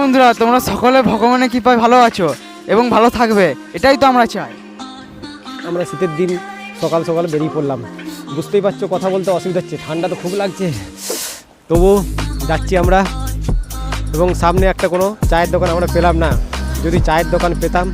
বন্ধুরা, তোমরা সকলে ভগবানের কৃপায় ভালো আছো এবং ভালো থাকবে, এটাই তো আমরা চাই। আমরা শীতের দিন সকাল সকাল বেরিয়ে পড়লাম। বুঝতেই পারছ, কথা বলতে অসুবিধা হচ্ছে, ঠান্ডা তো খুব লাগছে। তবু যাচ্ছি আমরা, এবং সামনে একটা কোনো চায়ের দোকান আমরা পেলাম না। যদি চায়ের দোকান পেতাম,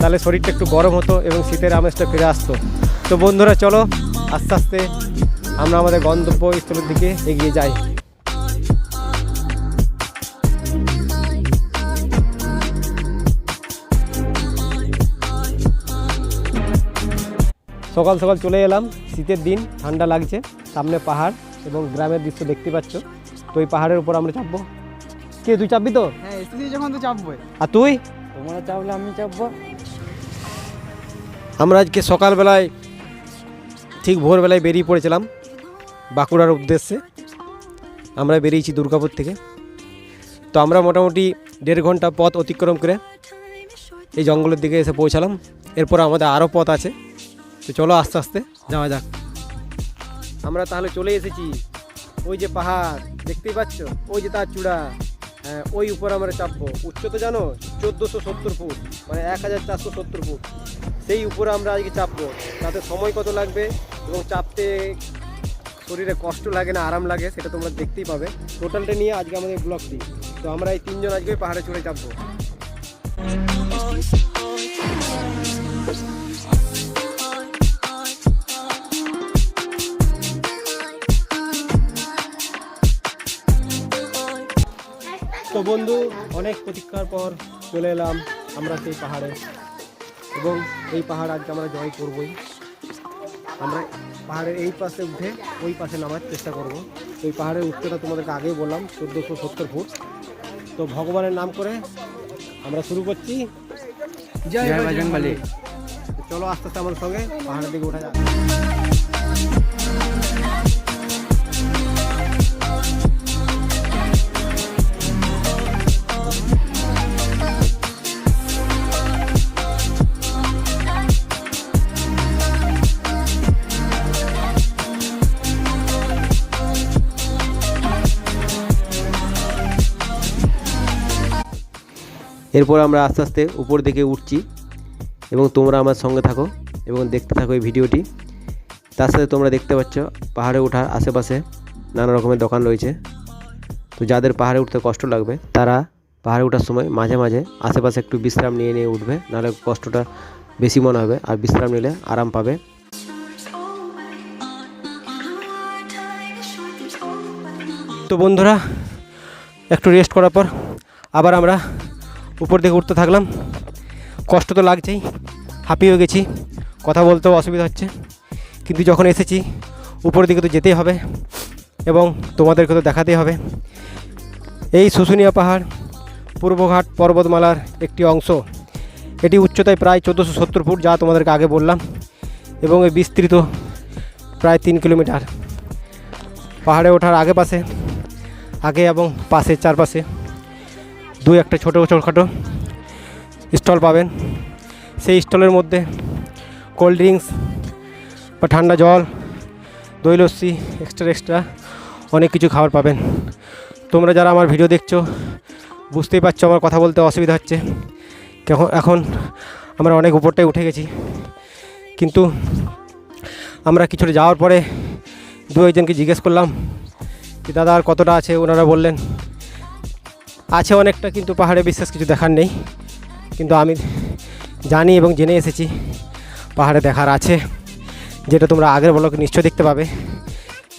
তাহলে শরীরটা একটু গরম হতো এবং শীতের আমেজটা ফিরে আসতো। তো বন্ধুরা, চলো আস্তে আস্তে আমরা আমাদের গন্তব্যস্থলের দিকে এগিয়ে যাই। সকাল সকাল চলে এলাম শীতের দিন ঠান্ডা লাগছে সামনে পাহাড় এবং গ্রামের দৃশ্য দেখতে পাচ্ছ। তো এই পাহাড়ের উপর আমরা চাপবো। কে তুই চাপবি তো? হ্যাঁ যখন তো চাপবই আর তুই? তোমরা চাপলে আমি চাপবো। আমরা আজকে সকালবেলায় ঠিক ভোরবেলায় বেরিয়ে পড়েছিলাম বাঁকুড়ার উদ্দেশ্যে। আমরা বেরিয়েছি দুর্গাপুর থেকে। তো আমরা মোটামুটি দেড় ঘণ্টা পথ অতিক্রম করে এই জঙ্গলের দিকে এসে পৌঁছালাম। এরপর আমাদের আরও পথ আছে। তো চলো আস্তে আস্তে যাওয়া যাক। আমরা তাহলে চলে এসেছি। ওই যে পাহাড়, দেখতেই পাচ্ছ? ওই যে তার চূড়া। হ্যাঁ ওই উপর আমরা চাপবো। উচ্চতা জানো, চোদ্দোশো সত্তর ফুট মানে এক হাজার চারশো সত্তর ফুট। সেই উপরে আমরা আজকে চাপবো। তাতে সময় কত লাগবে? এবং চাপতে শরীরে কষ্ট লাগে না, আরাম লাগে, সেটা তোমরা দেখতেই পাবে। টোটালটা নিয়ে আজকে আমাদের ব্লগটি তো আমরা এই তিনজন আজকে পাহাড়ে চড়ে চাপবো। তো বন্ধু অনেক প্রতীক্ষার পর চলে এলাম আমরা সেই পাহাড়ে। এবং এই পাহাড় আজকে আমরা জয় করবই। আমরা পাহাড়ের এই পাশে উঠে ওই পাশে নামার চেষ্টা করব। এই পাহাড়ের উচ্চতা তোমাদেরকে আগেই বললাম চোদ্দোশো সত্তর ফুট। তো ভগবানের নাম করে আমরা শুরু করছি। জয় বজরংবলী চলো আস্তে আস্তে আমার সঙ্গে পাহাড়ের দিকে ওঠা যাক। এরপর আমরা আস্তে আস্তে উপর দিকে উঠছি এবং তোমরা আমার সঙ্গে থাকো এবং দেখতে থাকো এই ভিডিওটি। তার সাথে তোমরা দেখতে পাচ্ছ পাহাড়ে ওঠার আশেপাশে নানা রকমের দোকান রয়েছে। তো যাদের পাহাড়ে উঠতে কষ্ট লাগবে, তারা পাহাড়ে ওঠার সময় মাঝে মাঝে আশেপাশে একটু বিশ্রাম নিয়ে নিয়ে উঠবে, নাহলে কষ্টটা বেশি মনে হবে আর বিশ্রাম নিলে আরাম পাবে। তো বন্ধুরা, একটু রেস্ট করার পর আবার আমরা উপর দিকে উঠতে থাকলাম। কষ্ট তো লাগছেই, হাঁপিয়েও গেছি, কথা বলতেও অসুবিধা হচ্ছে। কিন্তু যখন এসেছি, উপর দিকে তো যেতেই হবে এবং তোমাদেরকে তো দেখাতেই হবে। এই শুশুনিয়া পাহাড়, পূর্বঘাট পর্বতমালার একটি অংশ। এটি উচ্চতায় প্রায় চোদ্দোশো সত্তর ফুট, যা তোমাদেরকে আগে বললাম, এবং এই বিস্তৃত প্রায় তিন কিলোমিটার। পাহাড়ে ওঠার আগে পাশে, আগে এবং পাশে চারপাশে। দু একটা ছোটো ছোটোখাটো স্টল পাবেন। সেই স্টলের মধ্যে কোল্ড ড্রিঙ্কস বা ঠান্ডা জল, দই লস্যি এক্সট্রা এক্সট্রা অনেক কিছু খাবার পাবেন। তোমরা যারা আমার ভিডিও দেখছ, বুঝতেই পারছ আমার কথা বলতে অসুবিধা হচ্ছে। এখন এখন আমরা অনেক উপরটায় উঠে গেছি। কিন্তু আমরা কিছুটা যাওয়ার পরে দু একজনকে জিজ্ঞেস করলাম যে, দাদা, আর কতটা আছে? ওনারা বললেন আছে অনেকটা, কিন্তু পাহাড়ে বিশেষ কিছু দেখার নেই। কিন্তু আমি জানি এবং জেনে এসেছি, পাহাড়ে দেখার আছে। যেটা তোমরা আগের ব্লকে নিশ্চয় দেখতে পাবে।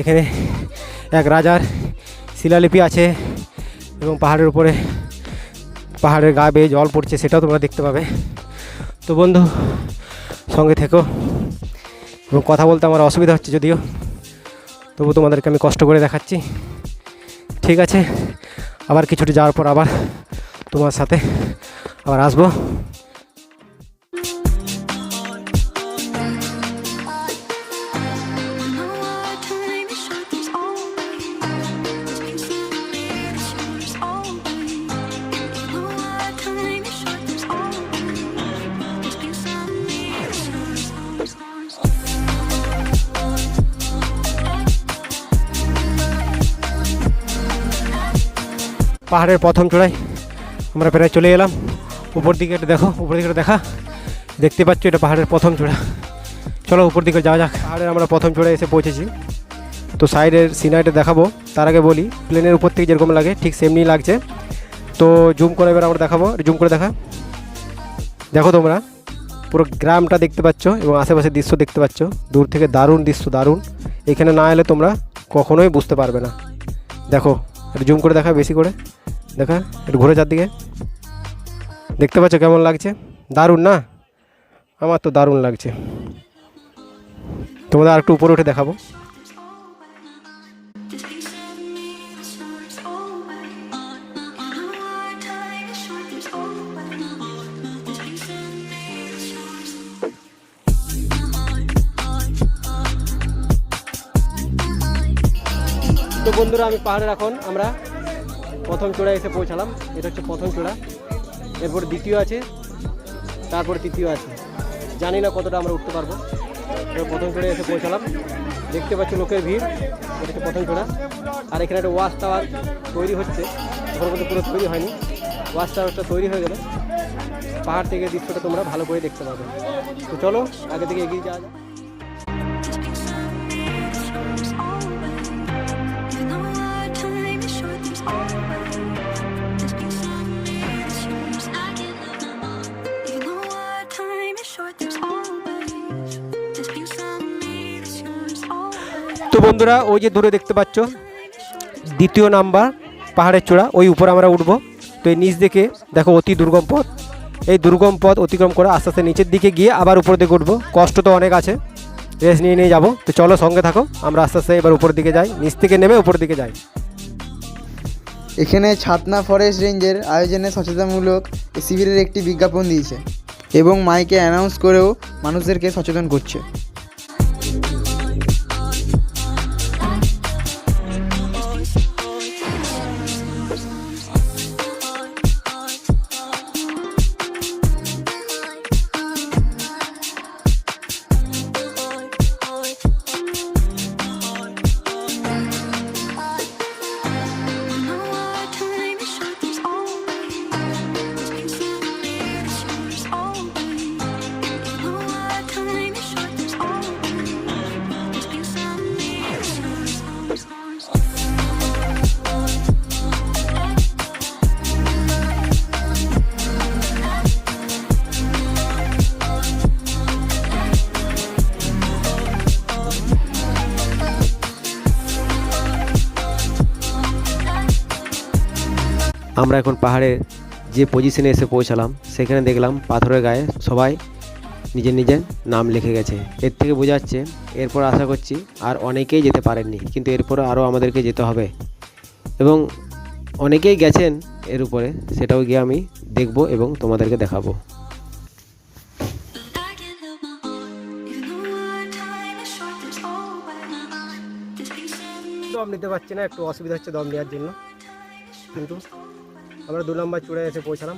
এখানে এক রাজার শিলালিপি আছে এবং পাহাড়ের উপরে পাহাড়ের গা বেয়ে জল পড়ছে, সেটাও তোমরা দেখতে পাবে। তো বন্ধু, সঙ্গে থেকো এবং কথা বলতে আমার অসুবিধা হচ্ছে যদিও, তবু তোমাদেরকে আমি কষ্ট করে দেখাচ্ছি। ঠিক আছে? আবার কিছুটা যাওয়ার পর আবার তোমার সাথে আবার আসব। পাহাড়ের প্রথম চূড়ায় আমরা প্রায় চলে এলাম। উপর দিকে একটু দেখো, উপর দিকে দেখা। দেখতে পাচ্ছ এটা পাহাড়ের প্রথম চূড়া। চলো উপর দিকে যাওয়া যাক। পাহাড়ের আমরা প্রথম চূড়ায় এসে পৌঁছেছি। তো সাইডের সিনারিটা দেখাবো। তার আগে বলি, প্লেনের উপর থেকে যেরকম লাগে, ঠিক সেমনি লাগছে। তো জুম করে এবার আমরা দেখাবো জুম করে দেখা। দেখো তোমরা, পুরো গ্রামটা দেখতে পাচ্ছ এবং আশেপাশের দৃশ্য দেখতে পাচ্ছ। দূর থেকে দারুণ দৃশ্য, দারুণ। এখানে না এলে তোমরা কখনোই বুঝতে পারবে না। দেখো একটু জুম করে দেখা, বেশি করে দেখা, একটু ঘুরে চারদিকে। দেখতে পাচ্ছ কেমন লাগছে? দারুণ না? আমার তো দারুণ লাগছে। তোমাদের আর একটু উপরে উঠে দেখাবো। তো বন্ধুরা, আমি পাহাড়ের এখন আমরা প্রথম চূড়ায় এসে পৌঁছালাম। এটা হচ্ছে প্রথম চূড়া। এরপর দ্বিতীয় আছে, তারপর তৃতীয় আছে। জানি না কতটা আমরা উঠতে পারব। প্রথম চূড়ায় এসে পৌঁছালাম। দেখতে পাচ্ছি লোকের ভিড়। এটা হচ্ছে প্রথম চূড়া। আর এখানে একটা ওয়াশ টাওয়ার তৈরি হচ্ছে। এখন পর্যন্ত পুরো তৈরি হয়নি। ওয়াশ টাওয়ারটা তৈরি হয়ে গেলে। পাহাড় থেকে দৃশ্যটা তোমরা ভালো করে দেখতে পাবে। তো চলো, আগে থেকে এগিয়ে যাওয়া বন্ধুরা, ওই যে দূরে দেখতে পাচ্ছ, দ্বিতীয় নাম্বার পাহাড়ের চূড়া, ওই উপর আমরা উঠবো। তো এই নিচ দিকে দেখো অতি দুর্গম পথ। এই দুর্গম পথ অতিক্রম করে আস্তে আস্তে নিচের দিকে গিয়ে আবার উপর দিকে উঠবো। কষ্ট তো অনেক আছে, রেস্ট নিয়ে নিয়ে যাব। তো চলো সঙ্গে থাকো, আমরা আস্তে আস্তে এবার উপর দিকে যাই, নিচ থেকে নেমে উপর দিকে যাই। এখানে ছাতনা ফরেস্ট রেঞ্জের আয়োজনে সচেতনমূলক শিবিরের একটি বিজ্ঞাপন দিয়েছে এবং মাইকে অ্যানাউন্স করেও মানুষদেরকে সচেতন করছে। আমরা এখন পাহাড়ে যে পজিশনে এসে পৌঁছালাম সেখানে দেখলাম পাথরের গায়ে সবাই নিজের নিজের নাম লিখে গেছে। এর থেকে বোঝা যাচ্ছে এরপর আশা করছি আর অনেকেই যেতে পারেননি কিন্তু এরপর আরও আমাদেরকে যেতে হবে। এবং অনেকেই গেছেন এর উপরে সেটাও গিয়ে আমি দেখব এবং তোমাদেরকে দেখাবো। দম নিতে পারছি না একটু অসুবিধা হচ্ছে দম নেওয়ার জন্য। কিন্তু আমরা দু নম্বর চূড়ায় এসে পৌঁছালাম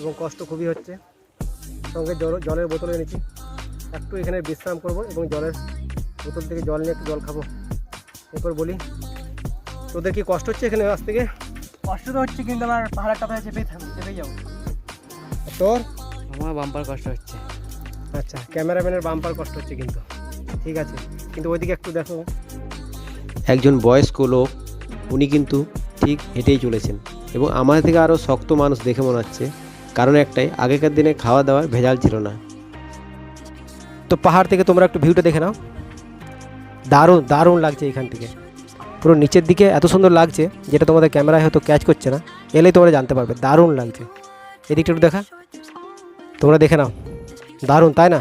এবং কষ্ট খুবই হচ্ছে। সঙ্গে জল জলের বোতল এনেছি। একটু এখানে বিশ্রাম করব এবং জলের বোতল থেকে জল নিয়ে একটু জল খাব। এরপর বলি তোদের কি কষ্ট হচ্ছে এখানে আজ থেকে কষ্ট তো হচ্ছে কিন্তু আমার পাহাড়টা তো চেপেই থাকবে চেপেই যাব তোর? আমার বাম্পার কষ্ট হচ্ছে। আচ্ছা ক্যামেরাম্যানের বাম্পার কষ্ট হচ্ছে কিন্তু। ঠিক আছে কিন্তু ওইদিকে একটু দেখো। একজন বয়স্ক লোক উনি কিন্তু ঠিক হেঁটেই চলেছেন। এবং আমার থেকে আরও শক্ত মানুষ দেখে মনে হচ্ছে। কারণ একটাই আগেকার দিনে খাওয়া দাওয়ার ভেজাল ছিল না। তো পাহাড় থেকে তোমরা একটু ভিউটা দেখে নাও। দারুণ দারুণ লাগছে এখান থেকে। পুরো নিচের দিকে এত সুন্দর লাগছে যেটা তোমাদের ক্যামেরায় হয়তো ক্যাচ করছে না। এলেই তোমরা জানতে পারবে দারুণ লাগছে। এদিকটা একটু দেখা। তোমরা দেখে নাও। দারুণ তাই না?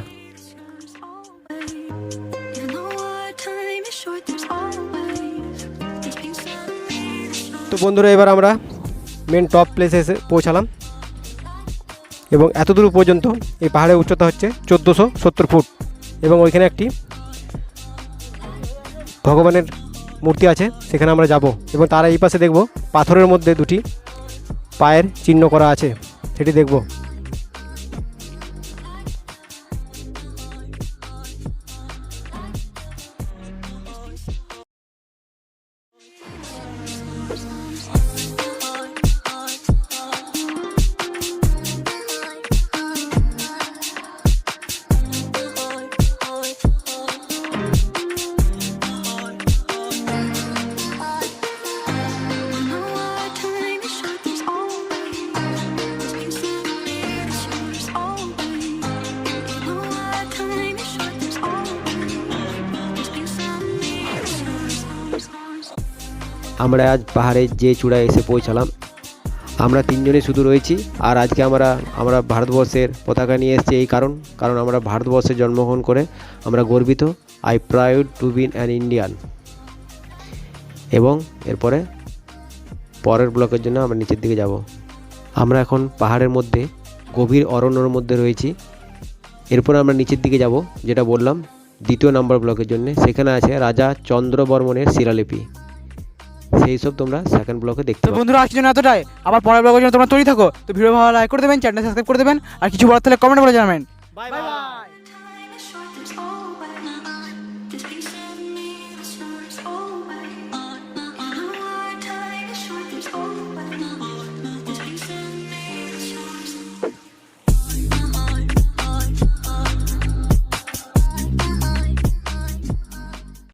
তো বন্ধুরা এবার আমরা মেন টপ প্লেসে এসে পৌঁছালাম। এবং এতদূর পর্যন্ত এই পাহাড়ের উচ্চতা হচ্ছে চোদ্দোশো সত্তর ফুট। এবং ওইখানে একটি ভগবানের মূর্তি আছে, সেখানে আমরা যাব। এবং তারা এই পাশে দেখব পাথরের মধ্যে দুটি পায়ের চিহ্ন করা আছে, সেটি দেখব। আমরা আজ পাহাড়ে যে চূড়ায় এসে পৌঁছালাম। আমরা তিনজনই শুধু রয়েছি আর আজকে আমরা আমরা ভারতবর্ষের পতাকা নিয়ে এসেছি এই কারণ কারণ আমরা ভারতবর্ষে জন্মগ্রহণ করে আমরা গর্বিত। I proud to be an Indian এবং এরপরে পরের ব্লকের জন্য আমরা নিচের দিকে যাব। আমরা এখন পাহাড়ের মধ্যে, গভীর অরণ্যর মধ্যে রয়েছি। এরপর আমরা নিচের দিকে যাব, যেটা বললাম দ্বিতীয় নম্বর ব্লকের জন্য। সেখানে আছে রাজা চন্দ্রবর্মনের শিলালিপি। সেই সব তোমরা সেকেন্ড ব্লকে দেখতে তো পাবে। বন্ধুরা আজকের জন্য এতটাই। আবার পরের ব্লগের জন্য তোমরা তৈরি থাকো। তো ভিডিও ভালো লাইক করে দেবেন চ্যানেল সাবস্ক্রাইব করে দেবেন আর কিছু বলার তাহলে কমেন্ট করে জানাবেন। Bye bye